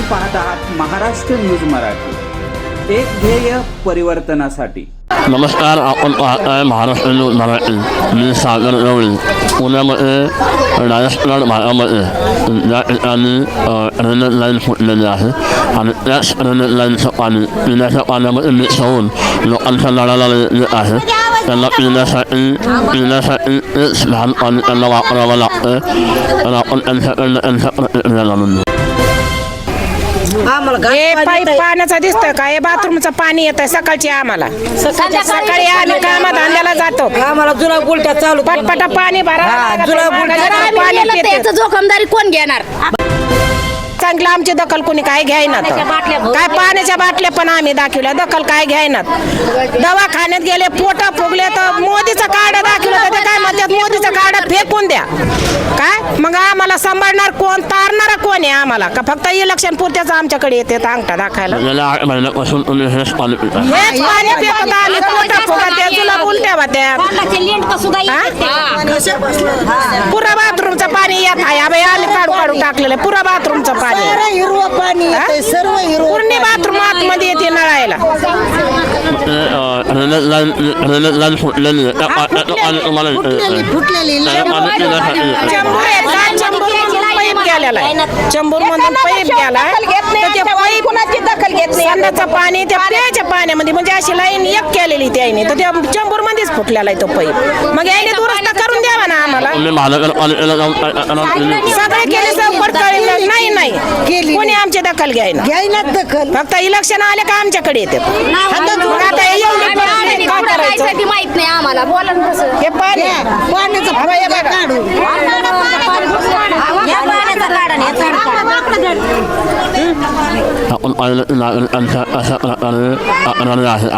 पाहत आहात महाराष्ट्र न्यूज मराठी. एक ध्येय परिवर्तनासाठी. नमस्कार आपण पाहताय महाराष्ट्र न्यूज मराठी. मी सागर गवळी पुण्यामध्ये राजस्थान भागामध्ये या ठिकाणी रेल्वे लाईन फुटलेली आहे. आणि त्याच रेल्वे लाईनचं पाणी पिण्याच्या पाण्यामध्ये मिक्स होऊन लोकांच्या नळाला येत आहे. त्यांना पिण्यासाठी पिण्यासाठी तेच लहान पाणी त्यांना वापरावं लागतं. तर आपण त्यांच्याकडनं त्यांच्या प्रतिक्रिया जाणून घेऊ. आम्हाला हे घाण पाईप पाणी पाण्याचं दिसतंय का? हे बाथरूमचं पाणी येतंय सकाळची आम्हाला. सकाळी आम्ही कामात धंद्याला जातो. आम्हाला जुना गुलट्या चालू पटपट पाणी भरा हा, जुना बुलटा पाणी पिते. त्याचं जोखमदारी कोण घेणार? चांगलं आमची दखल कोणी काय घ्यायना काय पाण्याच्या बाटल्या पण आम्ही दाखवल्या. दखल काय घ्यायनात दवाखान्यात गेले पोट फुगले तर मोदीचं कार्ड दाखवलं तर ते काय म्हणतात? मोदीचं कार्ड फेकून द्या. काय? आम्हाला सांभाळणार कोण तारणार कोण आहे आम्हाला का फक्त इलेक्शन पुरत्याच आमच्याकडे येते अंगठा दाखायला हेच पाणी पोट फुगत उलट्या होत्या पुरा बाथरूमचं पाणी येत आहे आम्ही काढू काढू टाकलेलं आहे. पुरा बाथरूमचं पाणी हिरवं पाणी येतंय, सर्व हिरवं पूर्ण बाथरूम आतमध्ये येते नळायला फुटलेली फुटलेली. चंबूर आहेत का? गेलेला आहे. चंबूर मधून पाईप गेलाय तर ते पाईप दखल घेत संडाचं पाणी त्या प्याच्या पाण्यामध्ये म्हणजे अशी लाईन एक केलेली त्याने तर त्या चंबूर मध्येच फुटलेला आहे तो पाईप. मग याने दुरुस्त करून द्यावा ना आम्हाला? सगळे केले चौकट कळले नाही नाही केली कोणी आमची दखल घ्यायना? घ्यायनाच दखल. फक्त इलेक्शन आले का आमच्याकडे येते? आता हे एवढी परिस्थिती काय करायचं? ती माहीत नाही आम्हाला. बोला हे पाणी. पाण्याचं. काढू आपण पाहिलं की नागरिकांच्या अशा प्रकारे तक्रारी आहे